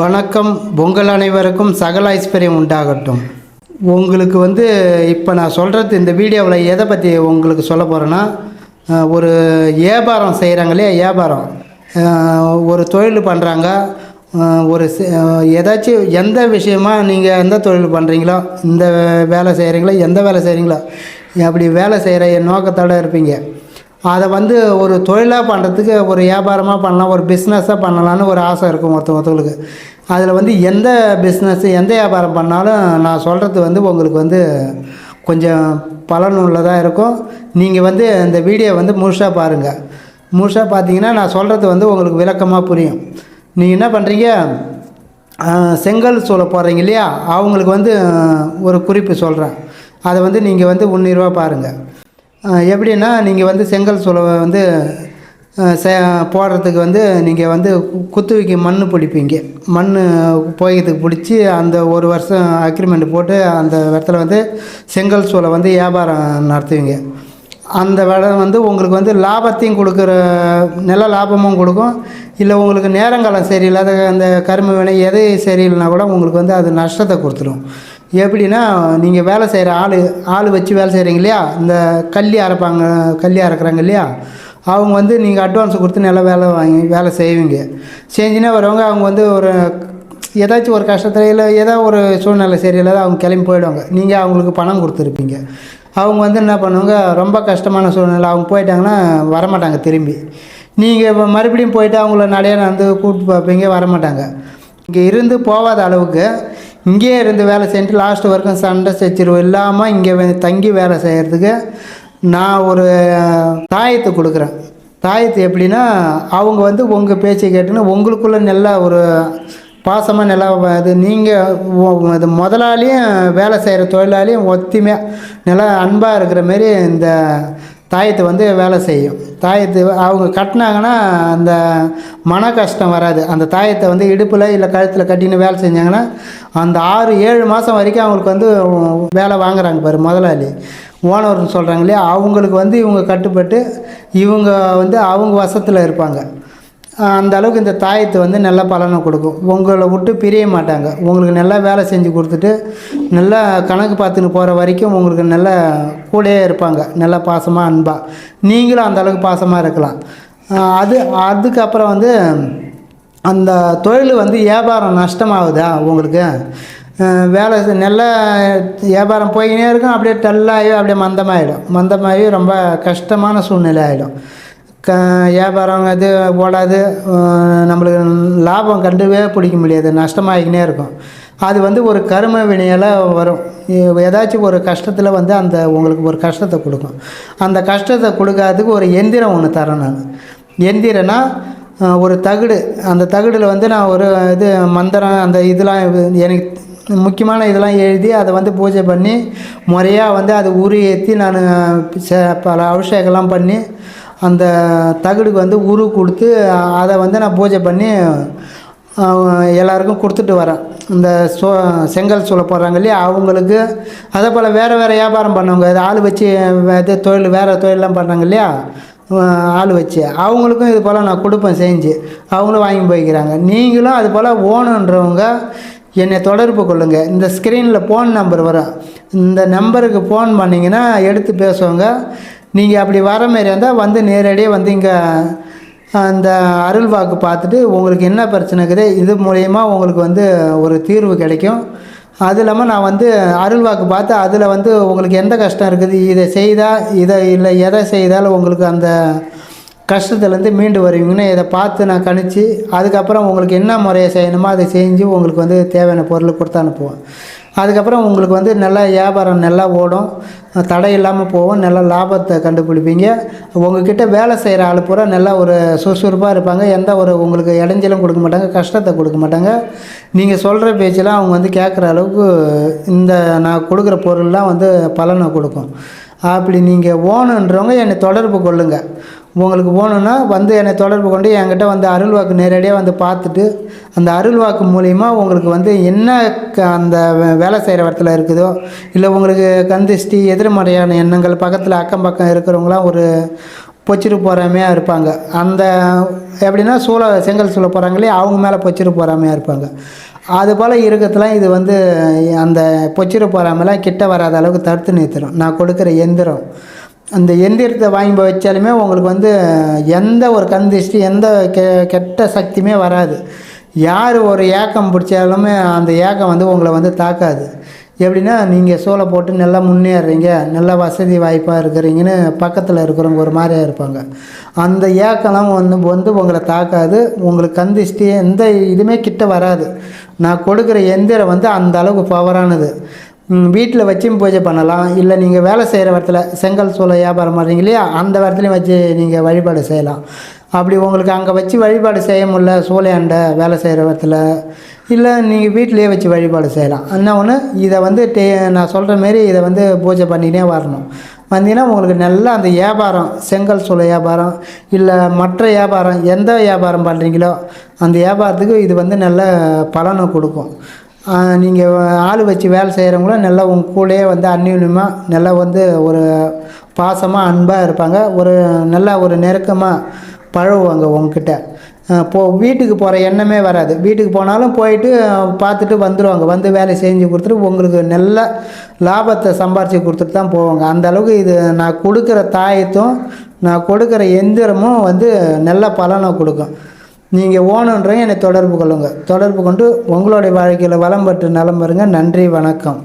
வணக்கம். உங்கள் அனைவருக்கும் சகல ஐஸ்வர்யம் உண்டாகட்டும். உங்களுக்கு வந்து இப்போ நான் சொல்கிறது இந்த வீடியோவில் எதை பற்றி உங்களுக்கு சொல்ல போகிறேன்னா ஒரு வியாபாரம் செய்கிறாங்க இல்லையா வியாபாரம். ஒரு தொழில் பண்ணுறாங்க ஒரு ஏதாச்சும் எந்த விஷயமா நீங்கள் எந்த தொழில் பண்ணுறீங்களோ இந்த வேலை செய்கிறீங்களோ எந்த வேலை செய்கிறீங்களோ அப்படி வேலை செய்கிற நோக்கத்தோடு இருப்பீங்க. அதை வந்து ஒரு தொழிலாக பண்ணுறதுக்கு ஒரு வியாபாரமாக பண்ணலாம் ஒரு பிஸ்னஸாக பண்ணலான்னு ஒரு ஆசை இருக்கும் ஒருத்த ஒருத்தவங்களுக்கு. அதில் வந்து எந்த பிஸ்னஸ் எந்த வியாபாரம் பண்ணாலும் நான் சொல்கிறது வந்து உங்களுக்கு வந்து கொஞ்சம் பலனுள்ளதாக இருக்கும். நீங்கள் வந்து இந்த வீடியோ வந்து முழுசாக பாருங்கள் முழுசாக பார்த்தீங்கன்னா நான் சொல்கிறது வந்து உங்களுக்கு விளக்கமாக புரியும். நீங்கள் என்ன பண்ணுறீங்க செங்கல் சூளை போடுறீங்க இல்லையா? அவங்களுக்கு வந்து ஒரு குறிப்பு சொல்கிறேன் அதை வந்து நீங்கள் வந்து உன்னிருவாக பாருங்கள் எப்படின்னா நீங்கள் வந்து செங்கல் சூளை வந்து ஆஹ் போடுறதுக்கு வந்து நீங்கள் வந்து கு- குத்துவிக்கு மண் பிடிப்பீங்க. மண் போயத்துக்கு பிடிச்சி அந்த ஒரு வருஷம் அக்ரிமெண்ட் போட்டு அந்த இடத்துல வந்து செங்கல் சூளை வந்து வியாபாரம் நடத்துவீங்க. அந்த வேலை வந்து உங்களுக்கு வந்து லாபத்தையும் கொடுக்குற நல்ல லாபமும் கொடுக்கும். இல்லை உங்களுக்கு நேரங்காலம் சரியில்லாத அந்த கரும்பு வினை எது சரியில்லைனா கூட உங்களுக்கு வந்து அது நஷ்டத்தை கொடுத்துரும். எப்படின்னா நீங்கள் வேலை செய்கிற ஆள் ஆள் வச்சு வேலை செய்கிறீங்க இல்லையா? இந்த கல்லி அரைப்பாங்க கல்லி அரைக்கிறாங்க இல்லையா? அவங்க வந்து நீங்கள் அட்வான்ஸ் கொடுத்து நல்லா வேலை வாங்கி வேலை செய்வீங்க. செஞ்சுனே வரவங்க அவங்க வந்து ஒரு ஏதாச்சும் ஒரு கஷ்டத்தில் இல்லை ஏதோ ஒரு சூழ்நிலை சரியில்லாத அவங்க கிளம்பி போயிடுவாங்க. நீங்கள் அவங்களுக்கு பணம் கொடுத்துருப்பீங்க. அவங்க வந்து என்ன பண்ணுவாங்க ரொம்ப கஷ்டமான சூழ்நிலை. அவங்க போயிட்டாங்கன்னா வரமாட்டாங்க திரும்பி. நீங்கள் இப்போ மறுபடியும் போயிட்டு அவங்கள நடையா நடந்து கூப்பிட்டு பார்ப்பீங்க வரமாட்டாங்க. இங்கே இருந்து போகாத அளவுக்கு இங்கேயே இருந்து வேலை செஞ்சுட்டு லாஸ்ட் வரைக்கும் சண்டை சச்சரவு இல்லாமல் இங்கே தங்கி வேலை செய்கிறதுக்கு நான் ஒரு தாயத்தை கொடுக்குறேன். தாயத்து எப்படின்னா அவங்க வந்து உங்கள் பேச்சை கேட்டுன்னு உங்களுக்குள்ளே நல்லா ஒரு பாசமாக நல்லா அது நீங்கள் அது முதலாளியும் வேலை செய்கிற தொழிலாளியும் ஒத்துமையாக நல்லா அன்பாக இருக்கிற மாரி இந்த தாயத்தை வந்து வேலை செய்யும். தாயத்து அவங்க கட்டினாங்கன்னா அந்த மன கஷ்டம் வராது. அந்த தாயத்தை வந்து இடுப்பில் இல்லை கழுத்தில் கட்டின்னு வேலை செஞ்சாங்கன்னா அந்த ஆறு ஏழு மாதம் வரைக்கும் அவங்களுக்கு வந்து வேலை வாங்குறாங்க பாரு முதலாளி. ஓனர்னு சொல்கிறாங்க இல்லையா? அவங்களுக்கு வந்து இவங்க கட்டுப்பட்டு இவங்க வந்து அவங்க வசத்தில் இருப்பாங்க. அந்த அளவுக்கு இந்த தாயத்து வந்து நல்ல பலனை கொடுக்கும். உங்களை விட்டு பிரிய மாட்டாங்க. உங்களுக்கு நல்லா வேலை செஞ்சு கொடுத்துட்டு நல்லா கணக்கு பார்த்துன்னு போகிற வரைக்கும் உங்களுக்கு நல்ல கூடயே இருப்பாங்க. நல்ல பாசமாக அன்பாக நீங்களும் அந்த அளவுக்கு பாசமாக இருக்கலாம். அது அதுக்கப்புறம் வந்து அந்த தொழில் வந்து வியாபாரம் நஷ்டமாகுதா உங்களுக்கு? வேலை செ- நல்ல வியாபாரம் போய்கினே இருக்கும் அப்படியே டல்லாகி அப்படியே மந்தமாகிடும் மந்தமாகி ரொம்ப கஷ்டமான சூழ்நிலை ஆகிடும் க வியாபாரம் அது ஓடாது நம்மளுக்கு லாபம் கண்டுவே பிடிக்க முடியாது. நஷ்டமாகிக்கினே இருக்கும். அது வந்து ஒரு கரும வினையில் வரும். ஏதாச்சும் ஒரு கஷ்டத்தில் வந்து அந்த உங்களுக்கு ஒரு கஷ்டத்தை கொடுக்கும். அந்த கஷ்டத்தை கொடுக்காததுக்கு ஒரு எந்திரம் ஒன்று தரேன் நான். எந்திரனா ஒரு தகுடு. அந்த தகுடில் வந்து நான் ஒரு இது மந்திரம் அந்த இதெல்லாம் எனக்கு முக்கியமான இதெல்லாம் எழுதி அதை வந்து பூஜை பண்ணி முறையாக வந்து அது உரு ஏற்றி நான் ச- பல அபிஷேகம்லாம் பண்ணி அந்த தகுடுக்கு வந்து உரு கொடுத்து அதை வந்து நான் பூஜை பண்ணி எல்லாருக்கும் கொடுத்துட்டு வரேன். இந்த சோ செங்கல் சூளை போடுறாங்க இல்லையா அவங்களுக்கு அதே போல் வேறு வேறு வியாபாரம் பண்ணவங்க இது ஆள் வச்சு இது தொழில் வேறு தொழிலெலாம் பண்ணுறாங்க இல்லையா ஆள் வச்சு அவங்களுக்கும் இது போல் நான் கொடுப்பேன் செஞ்சு. அவங்களும் வாங்கி போய்க்கிறாங்க. நீங்களும் அது போல் ஓணுன்றவங்க என்னை தொடர்பு கொள்ளுங்கள் இந்த ஸ்க்ரீனில் ஃபோன் நம்பர் வரும். இந்த நம்பருக்கு ஃபோன் பண்ணிங்கன்னா எடுத்து பேசுவாங்க. நீங்கள் அப்படி வர மாரி இருந்தால் வந்து நேரடியாக வந்து இங்கே அந்த அருள் வாக்கு பார்த்துட்டு உங்களுக்கு என்ன பிரச்சனை இருக்குது இது மூலயமா உங்களுக்கு வந்து ஒரு தீர்வு கிடைக்கும். அது இல்லாமல் நான் வந்து அருள் வாக்கு பார்த்து அதில் வந்து உங்களுக்கு எந்த கஷ்டம் இருக்குது இதை செய்தால் இதை இல்லை எதை செய்தாலும் உங்களுக்கு அந்த கஷ்டத்துலேருந்து மீண்டு வருவீங்கன்னு இதை பார்த்து நான் கணிச்சு அதுக்கப்புறம் உங்களுக்கு என்ன முறையை செய்யணுமோ அதை செஞ்சு உங்களுக்கு வந்து தேவையான பொருள் கொடுத்து அனுப்புவேன். அதுக்கப்புறம் உங்களுக்கு வந்து நல்லா வியாபாரம் நல்லா ஓடும் தடை இல்லாமல் போகும் நல்ல லாபத்தை கண்டுபிடிப்பீங்க. உங்ககிட்ட வேலை செய்கிற ஆள் பூரா நல்லா ஒரு சுறுசுறுப்பாக இருப்பாங்க. எந்த ஒரு உங்களுக்கு இடைஞ்சலும் கொடுக்க மாட்டாங்க கஷ்டத்தை கொடுக்க மாட்டாங்க. நீங்கள் சொல்கிற பேச்செல்லாம் அவங்க வந்து கேட்குற அளவுக்கு இந்த நான் கொடுக்குற பொருள்லாம் வந்து பலனை கொடுக்கும். அப்படி நீங்கள் ஓணுன்றவங்க என்னை தொடர்பு கொள்ளுங்கள் உங்களுக்கு போகணுன்னா வந்து என்னை தொடர்பு கொண்டு என்கிட்ட வந்து அருள் வாக்கு நேரடியாக வந்து பார்த்துட்டு அந்த அருள்வாக்கு மூலிமா உங்களுக்கு வந்து என்ன க- அந்த வே- வேலை செய்கிற இடத்துல இருக்குதோ இல்லை உங்களுக்கு கந்திஷ்டி எதிர்மறையான எண்ணங்கள் பக்கத்தில் அக்கம் பக்கம் இருக்கிறவங்களாம் ஒரு பொச்சிட்டு போகிறாமையாக இருப்பாங்க. அந்த எப்படின்னா சூளை செங்கல் சூளை போகிறாங்களே அவங்க மேலே பொச்சிட்டு போகிறாமையாக இருப்பாங்க. அது போல் இருக்கிறதுலாம் இது வந்து அந்த பொச்சிட்டு போகிறாமலாம் கிட்ட வராத அளவுக்கு தடுத்து நிறுத்திடும் நான் கொடுக்குற எந்திரம். அந்த எந்திரத்தை வாங்கி போய் வச்சாலுமே உங்களுக்கு வந்து எந்த ஒரு கண் திருஷ்டி எந்த கெ கெட்ட சக்தியுமே வராது. யார் ஒரு ஏக்கம் பிடிச்சாலுமே அந்த ஏக்கம் வந்து உங்களை வந்து தாக்காது. எப்படின்னா நீங்கள் சோலை போட்டு நல்லா முன்னேறுறீங்க நல்ல வசதி வாய்ப்பாக இருக்கிறீங்கன்னு பக்கத்தில் இருக்கிறவங்க ஒரு மாதிரியா இருப்பாங்க. அந்த ஏக்கெல்லாம் வந்து வந்து உங்களை தாக்காது. உங்களுக்கு கந்திஷ்டி எந்த இதுவுமே கிட்ட வராது. நான் கொடுக்குற எந்திரம் வந்து அந்த அளவுக்கு பவரானது வீட்டில் வச்சும் பூஜை பண்ணலாம். இல்லை நீங்கள் வேலை செய்கிற இடத்துல செங்கல் சூளை வியாபாரம் பண்ணுறீங்க இல்லையா? அந்த இடத்துலையும் வச்சு நீங்கள் வழிபாடு செய்யலாம். அப்படி உங்களுக்கு அங்கே வச்சு வழிபாடு செய்ய முடியல சூளையாண்ட வேலை செய்கிற இடத்துல இல்லை நீங்கள் வீட்டிலேயே வச்சு வழிபாடு செய்யலாம். என்ன ஒன்று இதை வந்து டே நான் சொல்கிற மாரி இதை வந்து பூஜை பண்ணினே வரணும். வந்தீங்கன்னா உங்களுக்கு நல்லா அந்த வியாபாரம் செங்கல் சூளை வியாபாரம் இல்லை மற்ற வியாபாரம் எந்த வியாபாரம் பண்ணுறீங்களோ அந்த வியாபாரத்துக்கு இது வந்து நல்ல பலனை கொடுக்கும். நீங்கள் ஆள் வச்சு வேலை செய்கிறவங்களும் நல்லா உங்க கூடயே வந்து அந்யூன்யமாக நல்லா வந்து ஒரு பாசமாக அன்பாக இருப்பாங்க. ஒரு நல்லா ஒரு நெருக்கமாக பழகுவாங்க உங்ககிட்ட. போ வீட்டுக்கு போகிற எண்ணமே வராது. வீட்டுக்கு போனாலும் போயிட்டு பார்த்துட்டு வந்துடுவாங்க வந்து வேலை செஞ்சு கொடுத்துட்டு உங்களுக்கு நல்ல லாபத்தை சம்பாரித்து கொடுத்துட்டு தான் போவாங்க. அந்த அளவுக்கு இது நான் கொடுக்குற தாயத்தும் நான் கொடுக்குற எந்திரமும் வந்து நல்ல பலனை கொடுக்கும். நீங்கள் ஓணுன்றவங்க என்னை தொடர்பு கொள்ளுங்கள் தொடர்பு கொண்டு உங்களுடைய வாழ்க்கையில் வளம் பெற்று நலம் பெறுங்க. நன்றி வணக்கம்.